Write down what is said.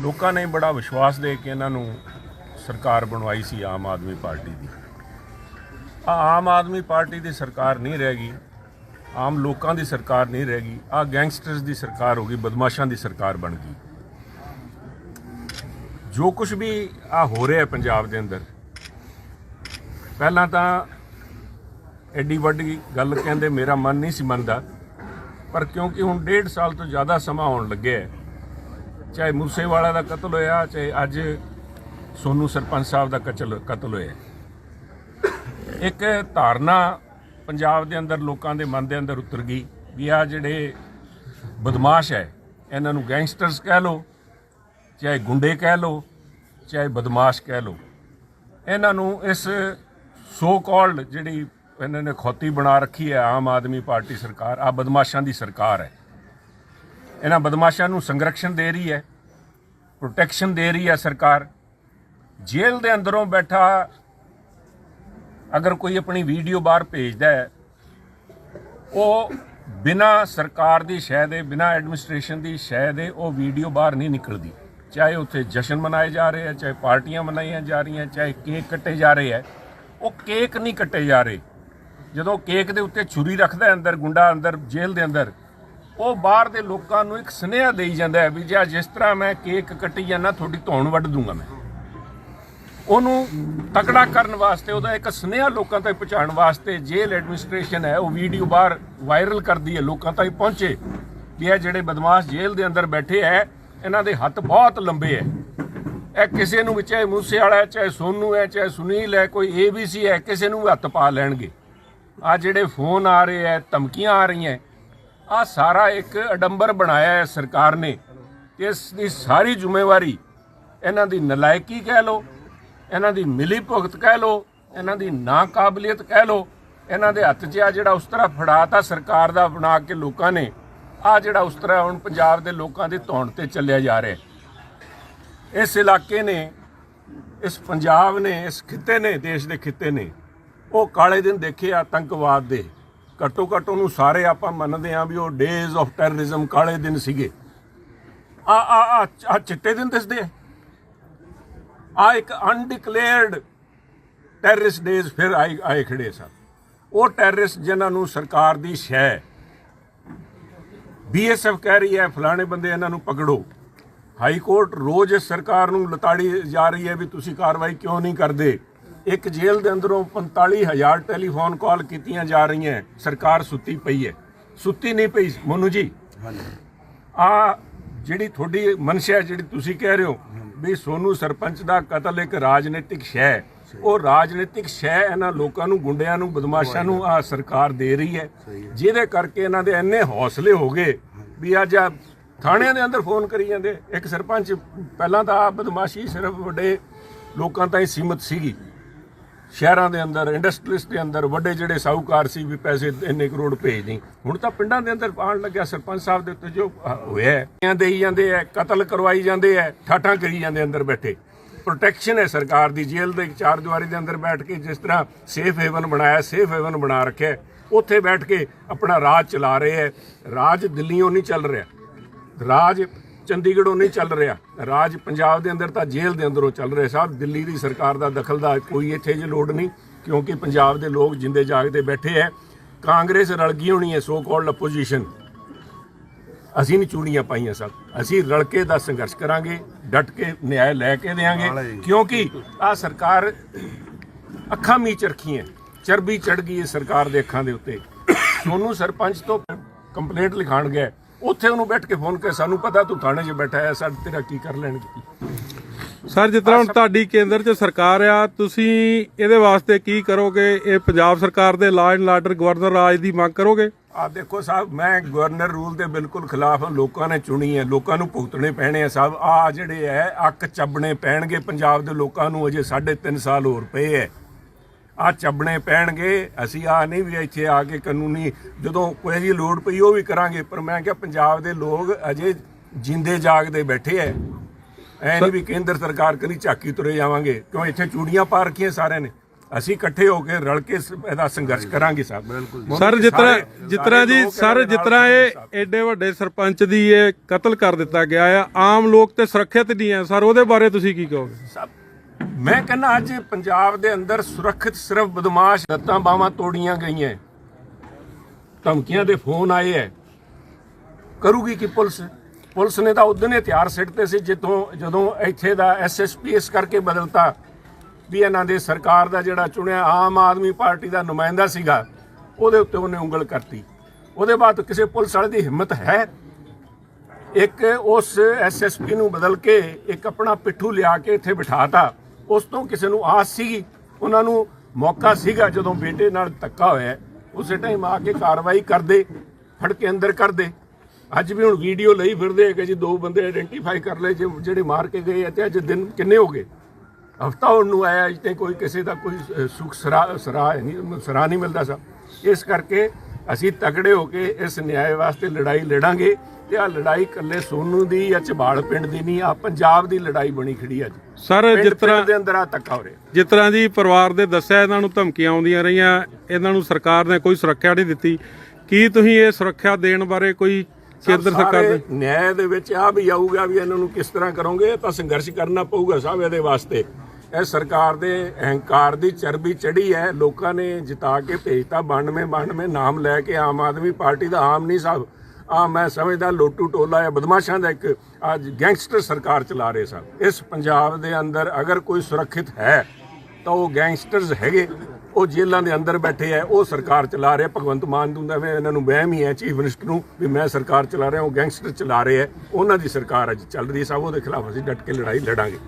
ਲੋਕਾਂ ਨੇ ਬੜਾ ਵਿਸ਼ਵਾਸ ਦੇ ਕੇ ਇਹਨਾਂ ਨੂੰ ਸਰਕਾਰ ਬਣਵਾਈ ਸੀ ਆਮ ਆਦਮੀ ਪਾਰਟੀ ਦੀ। ਆ ਆਮ ਆਦਮੀ ਪਾਰਟੀ ਦੀ ਸਰਕਾਰ ਨਹੀਂ ਰਹਿ ਗਈ। ਆਮ ਲੋਕਾਂ ਦੀ ਸਰਕਾਰ ਨਹੀਂ ਰਹਿ ਗਈ। ਆ ਗੈਂਗਸਟਰਸ ਦੀ ਸਰਕਾਰ ਹੋ ਗਈ, ਬਦਮਾਸ਼ਾਂ ਦੀ ਸਰਕਾਰ ਬਣ ਗਈ। ਜੋ ਕੁਝ ਵੀ ਆ ਹੋ ਰਿਹਾ ਪੰਜਾਬ ਦੇ ਅੰਦਰ, ਪਹਿਲਾਂ ਤਾਂ ਐਡੀ ਵੱਡੀ ਗੱਲ ਕਹਿੰਦੇ, ਮੇਰਾ ਮਨ ਨਹੀਂ ਸੀ ਮੰਨਦਾ, ਪਰ ਕਿਉਂਕਿ ਹੁਣ ਡੇਢ ਸਾਲ ਤੋਂ ਜ਼ਿਆਦਾ ਸਮਾਂ ਹੋਣ ਲੱਗਿਆ ਚਾਹੇ ਮੂਸੇਵਾਲਾ ਦਾ ਕਤਲ ਹੋਇਆ, ਚਾਹੇ ਅੱਜ ਸੋਨੂ ਸਰਪੰਚ ਸਾਹਿਬ ਦਾ ਕਤਲ ਕਤਲ ਹੋਇਆ। ਇੱਕ ਧਾਰਨਾ ਪੰਜਾਬ ਦੇ ਅੰਦਰ, ਲੋਕਾਂ ਦੇ ਮਨ ਦੇ ਅੰਦਰ ਉਤਰ ਗਈ ਵੀ ਆ ਜਿਹੜੇ ਬਦਮਾਸ਼ ਹੈ, ਇਹਨਾਂ ਨੂੰ ਗੈਂਗਸਟਰਸ ਕਹਿ ਲਓ, ਚਾਹੇ ਗੁੰਡੇ ਕਹਿ ਲਓ, ਚਾਹੇ ਬਦਮਾਸ਼ ਕਹਿ ਲਓ। ਇਹਨਾਂ ਨੂੰ ਇਸ ਸੋ ਕਾਲਡ ਜਿਹੜੀ ਇਹਨਾਂ ਨੇ ਖੋਤੀ ਬਣਾ ਰੱਖੀ ਹੈ, ਆਮ ਆਦਮੀ ਪਾਰਟੀ ਸਰਕਾਰ ਆ ਬਦਮਾਸ਼ਾਂ ਦੀ ਸਰਕਾਰ ਹੈ। ਇਹਨਾਂ ਬਦਮਾਸ਼ਾਂ ਨੂੰ ਸੰਰਕਸ਼ਣ ਦੇ ਰਹੀ ਹੈ ਪ੍ਰੋਟੈਕਸ਼ਨ ਦੇ ਰਹੀ ਹੈ ਸਰਕਾਰ। ਜੇਲ੍ਹ ਦੇ ਅੰਦਰੋਂ ਬੈਠਾ ਅਗਰ ਕੋਈ ਆਪਣੀ ਵੀਡੀਓ ਬਾਹਰ ਭੇਜਦਾ ਹੈ, ਉਹ ਬਿਨਾ ਸਰਕਾਰ ਦੀ ਸ਼ਹਿ ਦੇ, ਬਿਨਾ ਐਡਮਿਨਿਸਟ੍ਰੇਸ਼ਨ ਦੀ ਸ਼ਹਿ ਦੇ ਉਹ ਵੀਡੀਓ ਬਾਹਰ ਨਹੀਂ ਨਿਕਲਦੀ। ਚਾਹੇ ਉੱਥੇ ਜਸ਼ਨ ਮਨਾਏ ਜਾ ਰਹੇ ਆ ਚਾਹੇ ਪਾਰਟੀਆਂ ਮਨਾਈਆਂ ਜਾ ਰਹੀਆਂ, ਚਾਹੇ ਕੇਕ ਕੱਟੇ ਜਾ ਰਹੇ ਆ ਉਹ ਕੇਕ ਨਹੀਂ ਕੱਟੇ ਜਾ ਰਹੇ। ਜਦੋਂ ਕੇਕ ਦੇ ਉੱਤੇ ਛੁਰੀ ਰੱਖਦਾ ਅੰਦਰ, ਗੁੰਡਾ ਅੰਦਰ, ਜੇਲ੍ਹ ਦੇ ਅੰਦਰ ਉਹ ਬਾਹਰ ਦੇ ਲੋਕਾਂ ਨੂੰ ਇੱਕ ਸੁਨੇਹਾ ਦੇਈ ਜਾਂਦਾ ਹੈ ਵੀ ਜੇ ਜਿਸ ਤਰ੍ਹਾਂ ਮੈਂ ਕੇਕ ਕੱਟੀ ਜਾਂਦਾ ਤੁਹਾਡੀ ਧੌਣ ਵੱਢ ਦੂੰਗਾ ਮੈਂ। ਉਹਨੂੰ ਤਕੜਾ ਕਰਨ ਵਾਸਤੇ, ਉਹਦਾ ਇੱਕ ਸੁਨੇਹਾ ਲੋਕਾਂ ਤੱਕ ਪਹੁੰਚਾਉਣ ਵਾਸਤੇ ਜੇਲ੍ਹ ਐਡਮਿਨਿਸਟ੍ਰੇਸ਼ਨ ਹੈ, ਉਹ ਵੀਡੀਓ ਬਾਹਰ ਵਾਇਰਲ ਕਰਦੀ ਹੈ, ਲੋਕਾਂ ਤੱਕ ਪਹੁੰਚੇ ਵੀ ਇਹ ਜਿਹੜੇ ਬਦਮਾਸ਼ ਜੇਲ੍ਹ ਦੇ ਅੰਦਰ ਬੈਠੇ ਹੈ, ਇਹਨਾਂ ਦੇ ਹੱਥ ਬਹੁਤ ਲੰਬੇ ਹੈ। ਇਹ ਕਿਸੇ ਨੂੰ ਵੀ ਚਾਹੇ ਮੂਸੇ ਵਾਲਾ ਹੈ, ਚਾਹੇ ਸੋਨੂ ਹੈ, ਚਾਹੇ ਸੁਨੀਲ ਹੈ, ਕੋਈ ਏਬੀਸੀ ਹੈ, ਕਿਸੇ ਨੂੰ ਵੀ ਹੱਥ ਪਾ ਲੈਣਗੇ। ਆ ਜਿਹੜੇ ਫੋਨ ਆ ਰਹੇ ਹੈ, ਧਮਕੀਆਂ ਆ ਰਹੀਆਂ ਆ ਸਾਰਾ ਇੱਕ ਅਡੰਬਰ ਬਣਾਇਆ ਹੈ ਸਰਕਾਰ ਨੇ। ਤੇ ਇਸ ਦੀ ਸਾਰੀ ਜ਼ਿੰਮੇਵਾਰੀ ਇਹਨਾਂ ਦੀ ਨਲਾਇਕੀ ਕਹਿ ਲਓ, ਇਹਨਾਂ ਦੀ ਮਿਲੀ ਭੁਗਤ ਕਹਿ ਲਓ, ਇਹਨਾਂ ਦੀ ਨਾਕਾਬਲੀਅਤ ਕਹਿ ਲਓ, ਇਹਨਾਂ ਦੇ ਹੱਥ 'ਚ ਆ ਜਿਹੜਾ ਉਸ ਤਰ੍ਹਾਂ ਫੜਾਤਾ ਸਰਕਾਰ ਦਾ ਬਣਾ ਕੇ ਲੋਕਾਂ ਨੇ, ਆ ਜਿਹੜਾ ਉਸ ਤਰ੍ਹਾਂ ਹੁਣ ਪੰਜਾਬ ਦੇ ਲੋਕਾਂ ਦੇ ਧੌਣ ਤੇ ਚੱਲਿਆ ਜਾ ਰਿਹਾ ਇਸ ਇਲਾਕੇ ਨੇ, ਇਸ ਪੰਜਾਬ ਨੇ, ਇਸ ਖਿੱਤੇ ਨੇ, ਦੇਸ਼ ਦੇ ਖਿੱਤੇ ਨੇ, ਉਹ ਕਾਲੇ ਦਿਨ ਦੇਖੇ ਆਤੰਕਵਾਦ ਦੇ। ਘੱਟੋ ਘੱਟ ਉਹਨੂੰ ਸਾਰੇ ਆਪਾਂ ਮੰਨਦੇ ਹਾਂ ਵੀ ਉਹ ਡੇਜ਼ ਆਫ ਟੈਰਰਿਜ਼ਮ ਕਾਲੇ ਦਿਨ ਸੀਗੇ। ਆ ਆ ਆ ਚਿੱਟੇ ਦਿਨ ਦਿਸਦੇ ਆ। ਆ ਇੱਕ ਅਨਡਿਕਲੇਅਰਡ ਟੈਰਰਿਸਟ ਡੇਜ਼ ਫਿਰ ਆਏ ਆਏ ਖੜੇ ਸਨ ਉਹ ਟੈਰਰਿਸਟ ਜਿਨ੍ਹਾਂ ਨੂੰ ਸਰਕਾਰ ਦੀ ਸ਼ੈ ਬੀਐਸਐਫ ਕਹਿ ਰਹੀ ਹੈ, ਫਲਾਣੇ ਬੰਦੇ ਇਹਨਾਂ ਨੂੰ ਪਕੜੋ। ਹਾਈ ਕੋਰਟ ਰੋਜ਼ ਸਰਕਾਰ ਨੂੰ ਲਤਾੜੀ ਜਾ ਰਹੀ ਹੈ ਵੀ ਤੁਸੀਂ ਕਾਰਵਾਈ ਕਿਉਂ ਨਹੀਂ ਕਰਦੇ? ਇੱਕ ਜੇਲ੍ਹ ਦੇ ਅੰਦਰੋਂ 45000 ਟੈਲੀਫੋਨ ਕਾਲ ਕੀਤੀਆਂ ਜਾ ਰਹੀਆਂ ਸਰਕਾਰ ਸੁੱਤੀ ਪਈ ਹੈ। ਸੁੱਤੀ ਨਹੀਂ ਪਈ ਮੋਨੂ ਜੀ। ਆ ਜਿਹੜੀ ਤੁਹਾਡੀ ਮਨਸ਼ਾ ਹੈ, ਜਿਹੜੀ ਤੁਸੀਂ ਕਹਿ ਰਹੇ ਹੋ ਵੀ ਸੋਨੂ ਸਰਪੰਚ ਦਾ ਕਤਲ ਇੱਕ ਰਾਜਨੀਤਿਕ ਸ਼ੈ ਹੈ। ਉਹ ਰਾਜਨੀਤਿਕ ਸ਼ੈ ਇਹਨਾਂ ਲੋਕਾਂ ਨੂੰ ਗੁੰਡਿਆਂ ਨੂੰ ਬਦਮਾਸ਼ਾਂ ਨੂੰ ਆ ਸਰਕਾਰ ਦੇ ਰਹੀ ਹੈ। ਜਿਹਦੇ ਕਰਕੇ ਇਹਨਾਂ ਦੇ ਇੰਨੇ ਹੌਸਲੇ ਹੋ ਗਏ ਵੀ ਅੱਜ ਆ ਥਾਣਿਆਂ ਦੇ ਅੰਦਰ ਫੋਨ ਕਰੀ ਜਾਂਦੇ। ਇੱਕ ਸਰਪੰਚ ਪਹਿਲਾਂ ਤਾਂ ਆ ਬਦਮਾਸ਼ੀ ਸਿਰਫ ਵੱਡੇ ਲੋਕਾਂ ਤਾਈਂ ਸੀਮਤ ਸੀਗੀ। ਸ਼ਹਿਰਾਂ ਦੇ ਅੰਦਰ ਇੰਡਸਟਰੀਜ਼ ਦੇ ਅੰਦਰ ਵੱਡੇ ਜਿਹੜੇ ਸਾਹੂਕਾਰ ਸੀ ਵੀ ਪੈਸੇ ਇੰਨੇ ਕਰੋੜ ਭੇਜ ਨਹੀਂ ਹੁਣ ਤਾਂ ਪਿੰਡਾਂ ਦੇ ਅੰਦਰ ਆਉਣ ਲੱਗਿਆ ਸਰਪੰਚ ਸਾਹਿਬ ਦੇ ਉੱਤੇ ਜੋ ਹੋਇਆ ਦੇਈ ਜਾਂਦੇ ਆ ਕਤਲ ਕਰਵਾਈ ਜਾਂਦੇ ਆ ਠਾਠਾਂ ਕਰੀ ਜਾਂਦੇ ਅੰਦਰ ਬੈਠੇ। ਪ੍ਰੋਟੈਕਸ਼ਨ ਹੈ ਸਰਕਾਰ ਦੀ, ਜੇਲ੍ਹ ਦੇ ਚਾਰ ਦੀਵਾਰੀ ਦੇ ਅੰਦਰ ਬੈਠ ਕੇ ਜਿਸ ਤਰ੍ਹਾਂ ਸੇਫ ਹੇਵਨ ਬਣਾਇਆ ਸੇਫ ਹੇਵਨ ਬਣਾ ਰੱਖਿਆ ਉੱਥੇ ਬੈਠ ਕੇ ਆਪਣਾ ਰਾਜ ਚਲਾ ਰਹੇ ਹੈ। ਰਾਜ ਦਿੱਲੀੋਂ ਨਹੀਂ ਚੱਲ ਰਿਹਾ। ਰਾਜ ਚੰਡੀਗੜ੍ਹੋਂ ਨਹੀਂ ਚੱਲ ਰਿਹਾ। ਰਾਜ ਪੰਜਾਬ ਦੇ ਅੰਦਰ ਤਾਂ ਜੇਲ੍ਹ ਦੇ ਅੰਦਰੋਂ ਚੱਲ ਰਿਹਾ ਸਾਹਿਬ ਦਿੱਲੀ ਦੀ ਸਰਕਾਰ ਦਾ ਦਖਲ ਦਾ ਕੋਈ ਇੱਥੇ ਜੇ ਲੋੜ ਨਹੀਂ ਕਿਉਂਕਿ ਪੰਜਾਬ ਦੇ ਲੋਕ ਜਿੰਦੇ ਜਾਗਦੇ ਬੈਠੇ ਹੈ ਕਾਂਗਰਸ ਰਲ ਗਈ ਹੋਣੀ ਹੈ ਸੋ ਕਾਲਡ ਆਪੋਜੀਸ਼ਨ ਅਸੀਂ ਨਹੀਂ ਚੂੜੀਆਂ ਪਾਈਆਂ ਸਭ ਅਸੀਂ ਰਲ ਕੇ ਦਾ ਸੰਘਰਸ਼ ਕਰਾਂਗੇ ਡਟ ਕੇ ਨਿਆਂ ਲੈ ਕੇ ਦੇਾਂਗੇ ਕਿਉਂਕਿ ਆ ਸਰਕਾਰ ਅੱਖਾਂ ਮੀਚ ਰੱਖੀਆਂ ਚਰਬੀ ਚੜ ਗਈ ਹੈ ਸਰਕਾਰ ਦੇ ਅੱਖਾਂ ਦੇ ਉੱਤੇ। ਸੋਨੂੰ ਸਰਪੰਚ ਤੋਂ ਕੰਪਲੇਂਟ ਲਿਖਾਣ ਗਏ ਉੱਥੇ ਉਹਨੂੰ ਬੈਠ ਕੇ ਫੋਨ ਕਰ ਸਾਨੂੰ ਪਤਾ ਤੂੰ ਥਾਣੇ 'ਚ ਬੈਠਾ ਹੈ ਸਾਡੇ ਤੇਰਾ ਕੀ ਕਰ ਲੈਣਗੇ? ਸਰ ਜਿਸ ਤਰ੍ਹਾਂ ਹੁਣ ਤੁਹਾਡੀ ਕੇਂਦਰ 'ਚ ਸਰਕਾਰ ਆ ਤੁਸੀਂ ਇਹਦੇ ਵਾਸਤੇ ਕੀ ਕਰੋਗੇ? ਇਹ ਪੰਜਾਬ ਸਰਕਾਰ ਦੇ ਲਾਅ ਐਂਡ ਆਰਡਰ ਗਵਰਨਰ ਰਾਜ ਦੀ ਮੰਗ ਕਰੋਗੇ? ਆ ਦੇਖੋ ਸਾਹਿਬ ਮੈਂ ਗਵਰਨਰ ਰੂਲ ਦੇ ਬਿਲਕੁਲ ਖਿਲਾਫ ਹਾਂ ਲੋਕਾਂ ਨੇ ਚੁਣੀ ਹੈ ਲੋਕਾਂ ਨੂੰ ਭੁਗਤਣੇ ਪੈਣੇ ਆ ਸਾਹਿਬ। ਆ ਜਿਹੜੇ ਹੈ ਅੱਕ ਚੱਬਣੇ ਪੈਣਗੇ ਪੰਜਾਬ ਦੇ ਲੋਕਾਂ ਨੂੰ ਅਜੇ 3.5 ਸਾਲ ਹੋਰ ਪਏ ਹੈ। ਆ ਚੱਬਣੇ ਪੈਣਗੇ ਅਸੀਂ ਆ ਨਹੀਂ ਵੀ ਇੱਥੇ ਆ ਕੇ ਕਾਨੂੰਨੀ ਜਦੋਂ ਕੋਈ ਜੀ ਲੋੜ ਪਈ ਉਹ ਵੀ ਕਰਾਂਗੇ ਪਰ ਮੈਂ ਕਿਹਾ ਪੰਜਾਬ ਦੇ ਲੋਕ ਅਜੇ ਜਿੰਦੇ ਜਾਗਦੇ ਬੈਠੇ ਐ। ਐ ਨਹੀਂ ਵੀ ਕੇਂਦਰ ਸਰਕਾਰ ਕਨੀ ਝਾਕੀ ਤੁਰੇ ਜਾਵਾਂਗੇ ਕਿਉਂ ਇੱਥੇ ਚੂੜੀਆਂ ਪਾ ਰੱਖੀਆਂ ਸਾਰਿਆਂ ਨੇ? ਅਸੀਂ ਇਕੱਠੇ ਹੋ ਕੇ ਰਲ ਕੇ ਇਹਦਾ ਸੰਘਰਸ਼ ਕਰਾਂਗੇ ਸਾਹਿਬ ਬਿਲਕੁਲ ਸਰ ਜਿਸ ਤਰ੍ਹਾਂ ਜਿਸ ਤਰ੍ਹਾਂ ਜੀ ਸਰ ਜਿਸ ਤਰ੍ਹਾਂ ਇਹ ਐਡੇ ਵੱਡੇ ਸਰਪੰਚ ਦੀ ਇਹ ਕਤਲ ਕਰ ਦਿੱਤਾ ਗਿਆ ਆ ਆਮ ਲੋਕ ਤੇ ਸੁਰੱਖਿਅਤ ਨਹੀਂ ਆ ਸਰ ਉਹਦੇ ਬਾਰੇ ਤੁਸੀਂ ਕੀ ਕਹੋਗੇ? ਸਾਹਿਬ ਮੈਂ ਕਹਿੰਦਾ ਅੱਜ ਪੰਜਾਬ ਦੇ ਅੰਦਰ ਸੁਰੱਖਿਅਤ ਸਿਰਫ ਬਦਮਾਸ਼ ਲੱਤਾਂ ਬਾਹਾਂ ਤੋੜੀਆਂ ਗਈਆਂ। ਧਮਕੀਆਂ ਦੇ ਫੋਨ ਆਏ ਐ। ਕਰੂਗੀ ਕਿ ਪੁਲਿਸ? ਪੁਲਿਸ ਨੇ ਤਾਂ ਉਦੋਂ ਹੀ ਹਥਿਆਰ ਸਿੱਟਦੇ ਸੀ ਜਿੱਥੋਂ ਜਦੋਂ ਇੱਥੇ ਦਾ ਐਸਐਸਪੀ ਇਸ ਕਰਕੇ ਬਦਲਤਾ ਵੀ ਇਹਨਾਂ ਦੇ ਸਰਕਾਰ ਦਾ ਜਿਹੜਾ ਚੁਣਿਆ ਆਮ ਆਦਮੀ ਪਾਰਟੀ ਦਾ ਨੁਮਾਇੰਦਾ ਸੀਗਾ, ਉਹਦੇ ਉੱਤੇ ਉਹਨੇ ਉਂਗਲ ਕਰਤੀ। ਉਹਦੇ ਬਾਅਦ ਕਿਸੇ ਪੁਲਿਸ ਵਾਲੇ ਦੀ ਹਿੰਮਤ ਹੈ? ਇੱਕ ਉਸ ਐਸਐਸਪੀ ਨੂੰ ਬਦਲ ਕੇ ਇੱਕ ਆਪਣਾ ਪਿੱਠੂ ਲਿਆ ਕੇ ਇੱਥੇ ਬਿਠਾਤਾ। ਉਸ ਤੋਂ ਕਿਸੇ ਨੂੰ ਆਸ ਸੀਗੀ ਉਹਨਾਂ ਨੂੰ ਮੌਕਾ ਸੀਗਾ ਜਦੋਂ ਬੇਟੇ ਨਾਲ ਧੱਕਾ ਹੋਇਆ। ਉਸੇ ਟਾਈਮ ਆ ਕੇ ਕਾਰਵਾਈ ਕਰਦੇ ਫੜ ਕੇ ਅੰਦਰ ਕਰਦੇ। ਅੱਜ ਵੀ ਹੁਣ ਵੀਡੀਓ ਲਈ ਫਿਰਦੇ ਆ ਕਿ ਜੀ ਦੋ ਬੰਦੇ ਆਇਡੈਂਟੀਫਾਈ ਕਰ ਲਏ ਜੇ- ਜਿਹੜੇ ਮਾਰ ਕੇ ਗਏ ਆ ਤੇ ਅੱਜ ਦਿਨ ਕਿੰਨੇ ਹੋ ਗਏ? ਹਫਤਾ ਹੁਣ ਨੂੰ ਆਇਆ ਅਜੇ ਤੇ ਕੋਈ ਕਿਸੇ ਦਾ ਕੋਈ ਅ, ਸੁੱਖ ਸਰਾ ਸਰਾ ਨਹੀਂ ਸਰਾ ਨਹੀਂ ਮਿਲਦਾ ਸਾ। ਇਸ ਕਰਕੇ ਅਸੀਂ ਤਗੜੇ ਹੋ ਕੇ ਇਸ ਨਿਆਂ ਵਾਸਤੇ ਲੜਾਈ ਲੜਾਂਗੇ ਤੇ ਆ ਲੜਾਈ ਇਕੱਲੇ ਸੋਨੂ ਦੀ ਜਾਂ ਚਬਾਲ ਪਿੰਡ ਦੀ ਨਹੀਂ ਆ ਪੰਜਾਬ ਦੀ ਲੜਾਈ ਬਣੀ ਖੜੀ ਅੱਜ ਸਰ ਜਿਸ ਤਰ੍ਹਾਂ ਦੇ ਅੰਦਰ ਆ ਧੱਕਾ ਹੋ ਰਿਹਾ। ਜਿਸ ਤਰ੍ਹਾਂ ਜੀ ਪਰਿਵਾਰ ਦੇ ਦੱਸਿਆ ਇਹਨਾਂ ਨੂੰ ਧਮਕੀਆਂ ਆਉਂਦੀਆਂ ਰਹੀਆਂ ਇਹਨਾਂ ਨੂੰ ਸਰਕਾਰ ਨੇ ਕੋਈ ਸੁਰੱਖਿਆ ਨਹੀਂ ਦਿੱਤੀ। ਕੀ ਤੁਸੀਂ ਇਹ ਸੁਰੱਖਿਆ ਦੇਣ ਬਾਰੇ ਕੋਈ ਕੇਂਦਰ ਸਰਕਾਰ ਸਾਰੇ ਦੇ ਨਿਆਂ ਦੇ ਵਿੱਚ ਆ ਵੀ ਆਊਗਾ ਵੀ ਇਹਨਾਂ ਨੂੰ ਕਿਸ ਤਰ੍ਹਾਂ ਕਰੋਗੇ ਤਾਂ ਸੰਘਰਸ਼ ਕਰਨਾ ਪਊਗਾ ਸਾਹਿਬ ਇਹਦੇ ਵਾਸਤੇ। ਇਹ ਸਰਕਾਰ ਦੇ ਅਹੰਕਾਰ ਦੀ ਚਰਬੀ ਚੜੀ ਹੈ। ਲੋਕਾਂ ਨੇ ਜਿਤਾ ਕੇ ਭੇਜਤਾ। 92 92 ਨਾਮ ਲੈ ਕੇ ਆਮ ਆਦਮੀ ਪਾਰਟੀ ਦਾ ਆਮ ਨਹੀਂ ਸਾਹਿਬ ਆ ਮੈਂ ਸਮਝਦਾ ਲੋਟੂ ਟੋਲਾ ਹੈ ਬਦਮਾਸ਼ਾਂ ਦਾ ਇੱਕ ਅੱਜ ਗੈਂਗਸਟਰ ਸਰਕਾਰ ਚਲਾ ਰਹੇ ਸਨ। ਇਸ ਪੰਜਾਬ ਦੇ ਅੰਦਰ ਅਗਰ ਕੋਈ ਸੁਰੱਖਿਅਤ ਹੈ, ਤਾਂ ਉਹ ਗੈਂਗਸਟਰਸ ਹੈਗੇ। ਉਹ ਜੇਲ੍ਹਾਂ ਦੇ ਅੰਦਰ ਬੈਠੇ ਹੈ। ਉਹ ਸਰਕਾਰ ਚਲਾ ਰਿਹਾ। ਭਗਵੰਤ ਮਾਨ ਨੂੰ ਦਾ ਇਹਨਾਂ ਨੂੰ ਵਹਿਮ ਹੀ ਹੈ। ਚੀਫ ਮਿਨਿਸਟਰ ਨੂੰ ਵੀ ਮੈਂ ਸਰਕਾਰ ਚਲਾ ਰਿਹਾ, ਉਹ ਗੈਂਗਸਟਰ ਚਲਾ ਰਹੇ ਹੈ। ਉਹਨਾਂ ਦੀ ਸਰਕਾਰ ਅੱਜ ਚੱਲ ਰਹੀ ਹੈ। ਸਭ ਉਹਦੇ ਖਿਲਾਫ ਅਸੀਂ ਡਟ ਕੇ ਲੜਾਈ ਲੜਾਂਗੇ।